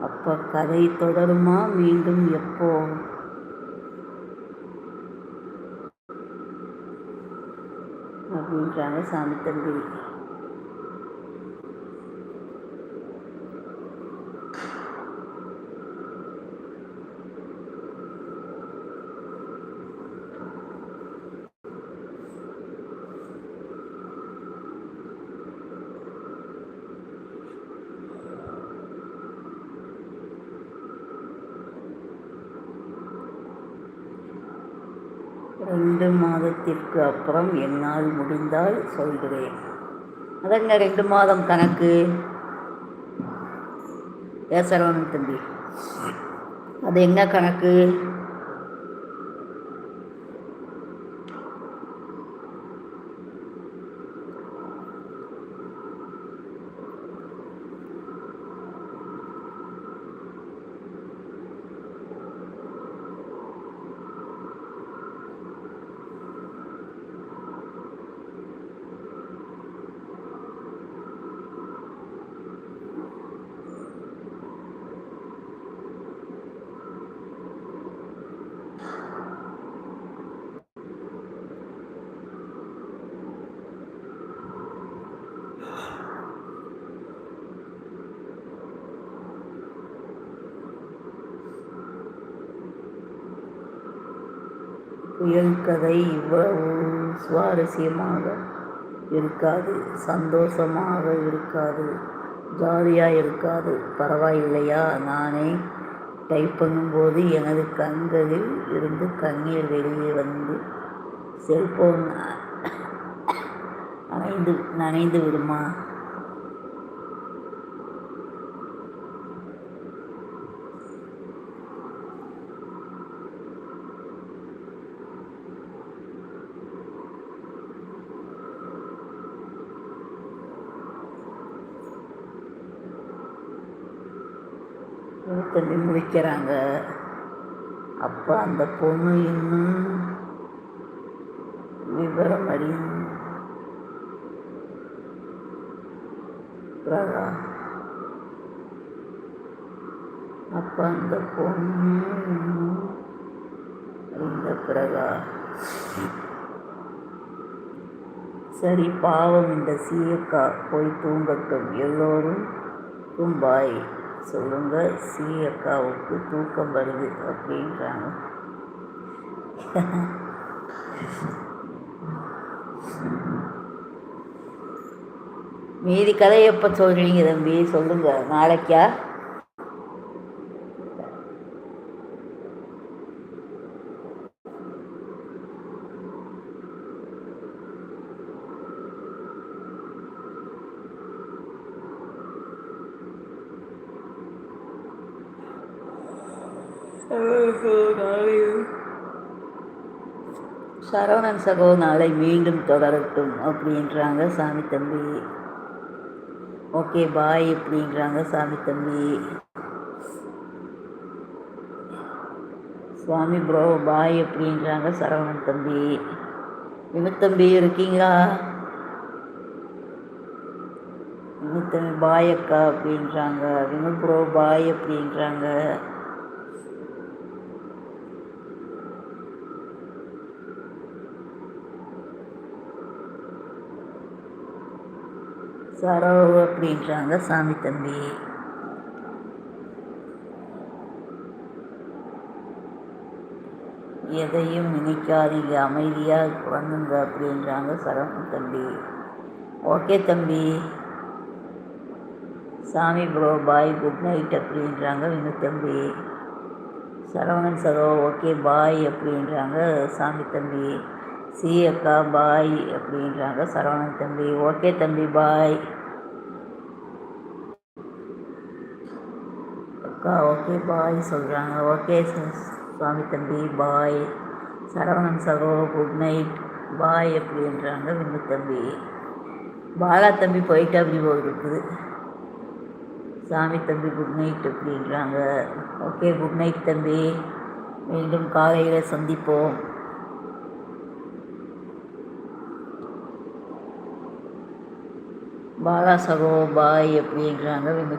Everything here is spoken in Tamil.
அப்போ கதை தொடருமா மீண்டும் எப்போ? அப்படின்றாங்க சாமி தம்பி. ரெண்டு மாதத்திற்கு அப்புறம் என்னால் முடிந்தால் சொல்கிறேன். அதங்க ரெண்டு மாதம் கணக்கு? ஏசரவன் தம்பி. அது என்ன கணக்கு? புயல் கதை இவ்வளவு சுவாரஸ்யமாக இருக்காது சந்தோஷமாக இருக்காது ஜாலியாக இருக்காது. பரவாயில்லையா? நானே டைப் பண்ணும்போது எனது கண்களில் இருந்து கண்ணீர் வெளியே வந்து செல்போன் நனைந்து நனைந்து விடுமா? தண்ணி முடிக்கிறாங்க அப்போ அந்த பொண்ணு இன்னும் விவரம் அறியும் பிரகா. அப்போ அந்த பொண்ணு இன்னும் அறிந்த பிரகா. சரி பாவம் இந்த சீயக்கா போய் தூங்கட்டும். எல்லோரும் தும்பாய். சொல்லுங்க. சி அக்காவுக்கு தூக்கம் வருது அப்படின்றாங்க. மீதி கதை எப்போ சொல்கிறீங்க தம்பி? சொல்லுங்க. நாளைக்கா? சரவணன் சகோ நாளை மீண்டும் தொடரட்டும் அப்படின்றாங்க சாமி தம்பி. ஓகே பாய் அப்படின்றாங்க சாமி தம்பி. சுவாமி ப்ரோ பாய் அப்படின்றாங்க சரவணன் தம்பி. விமுத்தம்பி இருக்கீங்களா? விமுத்தம்பி பாய் அக்கா அப்படின்றாங்க. விமு ப்ரோ பாய் அப்படின்றாங்க. சரோ அப்படின்றாங்க சாமி தம்பி. எதையும் நினைக்காதீங்க அமைதியாக பண்ணுங்க அப்படின்றாங்க சரவணன் தம்பி. ஓகே தம்பி. சாமி ப்ரோ பாய் குட் நைட் அப்படின்றாங்க வினு தம்பி. சரவணன் சரோ ஓகே பாய் அப்படின்றாங்க சாமி தம்பி. சி அக்கா பாய் அப்படின்றாங்க சரவணன் தம்பி. ஓகே தம்பி பாய். அக்கா ஓகே பாய் சொல்கிறாங்க ஓகே சுவாமி தம்பி பாய். சரவணன் சகோ குட் நைட் பாய் அப்படின்றாங்க விண்ணு தம்பி. பாலா தம்பி போயிட்டு அப்படி போல் இருக்குது. சாமி தம்பி குட் நைட் அப்படின்றாங்க. ஓகே குட் நைட் தம்பி. மீண்டும் காலையில் சந்திப்போம். பாலா சகோபாய் அப்படின்றாங்க விமு